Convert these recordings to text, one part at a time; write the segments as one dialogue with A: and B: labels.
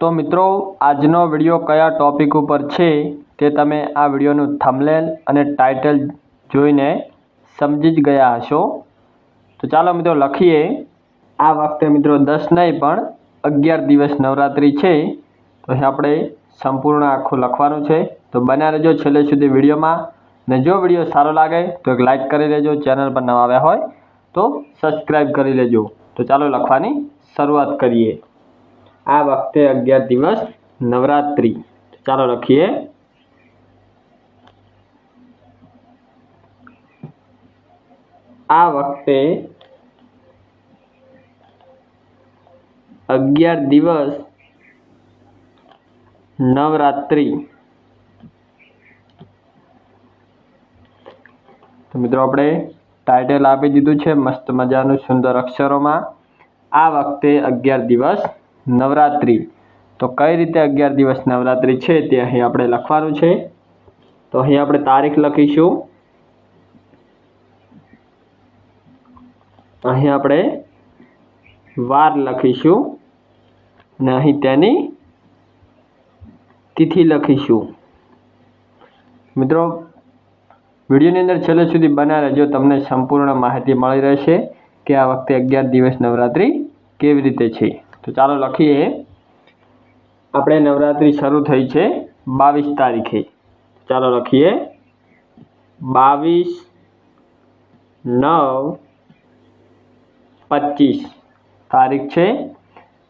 A: તો મિત્રો, આજનો વીડિયો કયા ટોપિક ઉપર છે તે તમે આ વિડીયોનું થમલેલ અને ટાઇટલ જોઈને સમજી જ ગયા હશો. તો ચાલો મિત્રો લખીએ. આ વખતે મિત્રો દસ નહીં, પણ અગિયાર દિવસ નવરાત્રિ છે. તો આપણે સંપૂર્ણ આખું લખવાનું છે. તો બન્યા રહેજો છેલ્લે સુધી વિડીયોમાં. ને જો વીડિયો સારો લાગે, તો એક લાઇક કરી લેજો, ચેનલ પર નવા આવ્યા હોય તો સબસ્ક્રાઈબ કરી લેજો. તો ચાલો લખવાની શરૂઆત કરીએ. આ વખતે અગિયાર દિવસ નવરાત્રિ. ચાલો લખીએ. આ વખતે અગિયાર દિવસ નવરાત્રિ. તો મિત્રો આપણે ટાઇટલ આપી દીધું છે, મસ્ત મજાનું સુંદર અક્ષરોમાં. આ વખતે અગિયાર દિવસ નવરાત્રિ. તો કઈ રીતે અગિયાર દિવસ નવરાત્રિ છે તે અહીં આપણે લખવાનું છે. તો અહીં આપણે તારીખ લખીશું. અહીં આપણે વાર લખીશું અને અહીં તેની તિથિ લખીશું. મિત્રો, વિડીયોની અંદર છેલ્લે સુધી બના રહેજો. તમને સંપૂર્ણ માહિતી મળી રહેશે કે આ વખતે અગિયાર દિવસ નવરાત્રિ કેવી રીતે છે. તો ચાલો લખીએ. આપણે નવરાત્રિ શરૂ થઈ છે બાવીસ તારીખે. ચાલો લખીએ. બાવીસ નવ પચીસ તારીખ છે.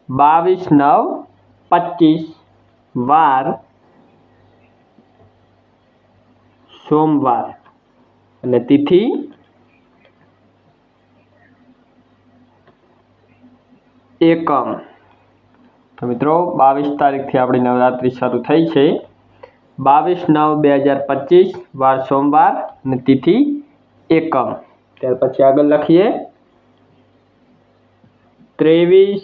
A: બાવીસ નવ પચીસ વાર સોમવાર. અને તિથિ એકમ. તો મિત્રો, બાવીસ તારીખથી આપણી નવરાત્રિ શરૂ થઈ છે. બાવીસ નવ બે હજાર પચીસ, વાર સોમવાર અને તિથિ એકમ. ત્યાર પછી આગળ લખીએ. ત્રેવીસ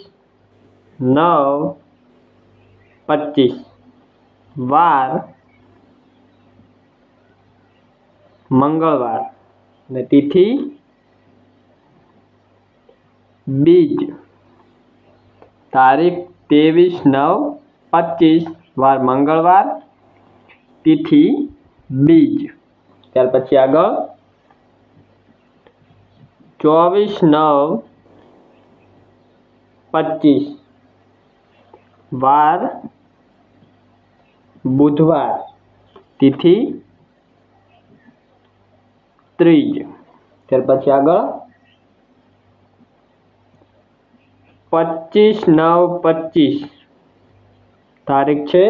A: નવ પચીસ, વાર મંગળવાર અને તિથિ બીજ. તારીખ ત્રેવીસ નવ પચીસ વાર મંગળવાર તિથિ બીજ ત્યાર પછી આગળ ચોવીસ નવ પચીસ વાર બુધવાર તિથિ ત્રીજ ત્યાર પછી આગળ પચીસ નવ પચીસ. તારીખ છે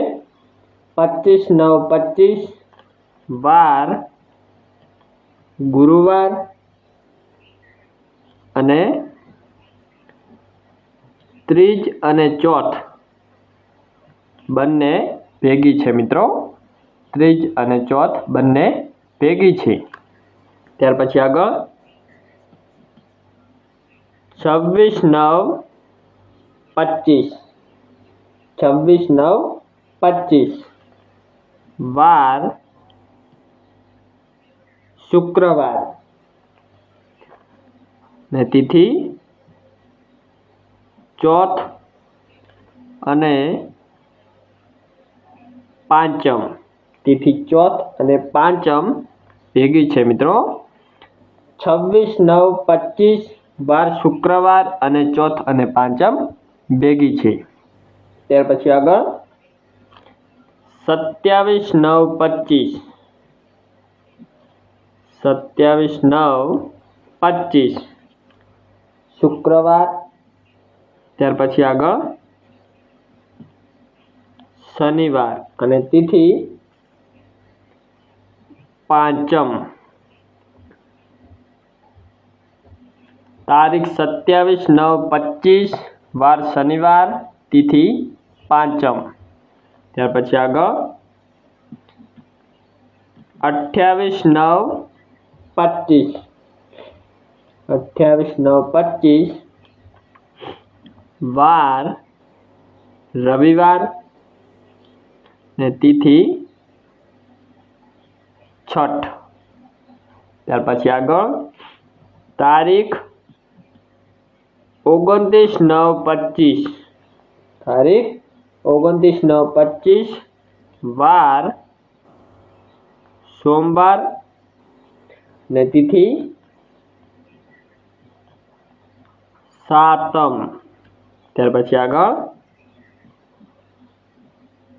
A: પચીસ નવ પચીસ. વાર ગુરુવાર અને ત્રીજ અને ચોથ. બંને ભેગી છે મિત્રો. ત્રીજ અને ચોથ બંને ભેગી છે. ત્યાર પછી આગળ. છવ્વીસ નવ પચીસ. છવ્વીસ, નવ, પચીસ. વાર શુક્રવાર. ને તિથિ ચોથ અને પાંચમ. તિથિ ચોથ અને પાંચમ ભેગી છે મિત્રો. છવ્વીસ, નવ, પચીસ, વાર શુક્રવાર અને ચોથ અને પાંચમ ભેગી છે. ત્યાર પછી આગળ? સત્યાવીસ નવ પચીસ. સત્યાવીસ નવ પચીસ. શુક્રવાર. ત્યાર પછી આગળ? શનિવાર. અને તિથિ? પાંચમ. તારીખ સત્યાવીસ નવ પચીસ. વાર શનિવાર, તિથિ પાંચમ. ત્યાર પછી આગળ. અઠ્યાવીસ નવ પચીસ. અઠ્યાવીસ નવ પચીસ. વાર રવિવાર ને તિથિ છઠ. ત્યાર પછી આગળ. તારીખ ઓગણત્રીસ નવ પચીસ તારીખ ઓગણત્રીસ નવ પચીસ વાર સોમવાર ને તિથિ સાતમ ત્યાર પછી આગળ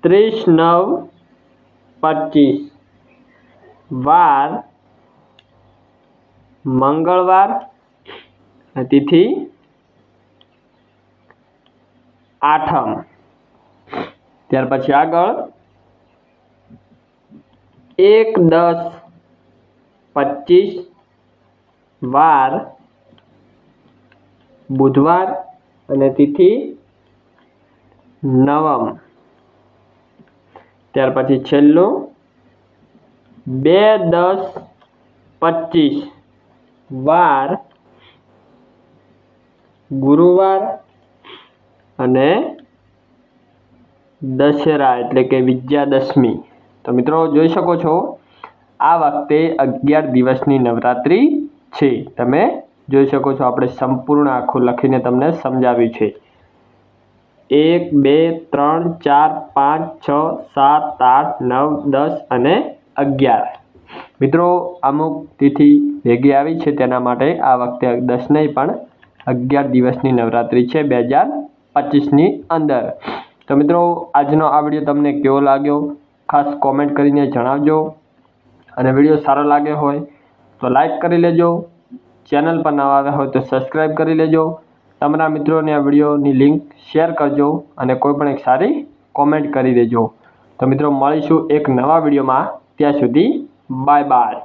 A: ત્રીસ નવ પચીસ વાર મંગળવાર અને તિથિ આઠમ. ત્યાર પછી આગળ. એક, દસ, પચીસ વાર બુધવાર અને તિથિ નવમ. ત્યાર પછી છેલ્લું. બે, દસ, પચીસ વાર ગુરુવાર અને દશેરા એટલે કે વિજયાદશમી. તો મિત્રો જોઈ શકો છો, આ વખતે અગિયાર દિવસની નવરાત્રિ છે. તમે જોઈ શકો છો, આપણે સંપૂર્ણ આખું લખીને તમને સમજાવ્યું છે. એક, બે, ત્રણ, ચાર, પાંચ, છ, સાત, આઠ, નવ, દસ અને અગિયાર. મિત્રો, અમુક તિથિ ભેગી આવી છે, તેના માટે આ વખતે દસ નહીં, પણ અગિયાર દિવસની નવરાત્રિ છે, બે હજાર પચીસની અંદર. તો મિત્રો, આજનો આ વીડિયો તમને કેવો લાગ્યો? ખાસ કોમેન્ટ કરીને જણાવજો. અને વીડિયો સારો લાગ્યો હોય તો લાઈક કરી લેજો. ચેનલ પર નવા આવ્યા હોય તો સબસ્ક્રાઈબ કરી લેજો. તમારા મિત્રોને આ વિડીયોની લિંક શેર કરજો અને કોઈ પણ એક સારી કોમેન્ટ કરી દેજો. તો મિત્રો, મળીશું એક નવા વિડીયોમાં ત્યાં સુધી બાય બાય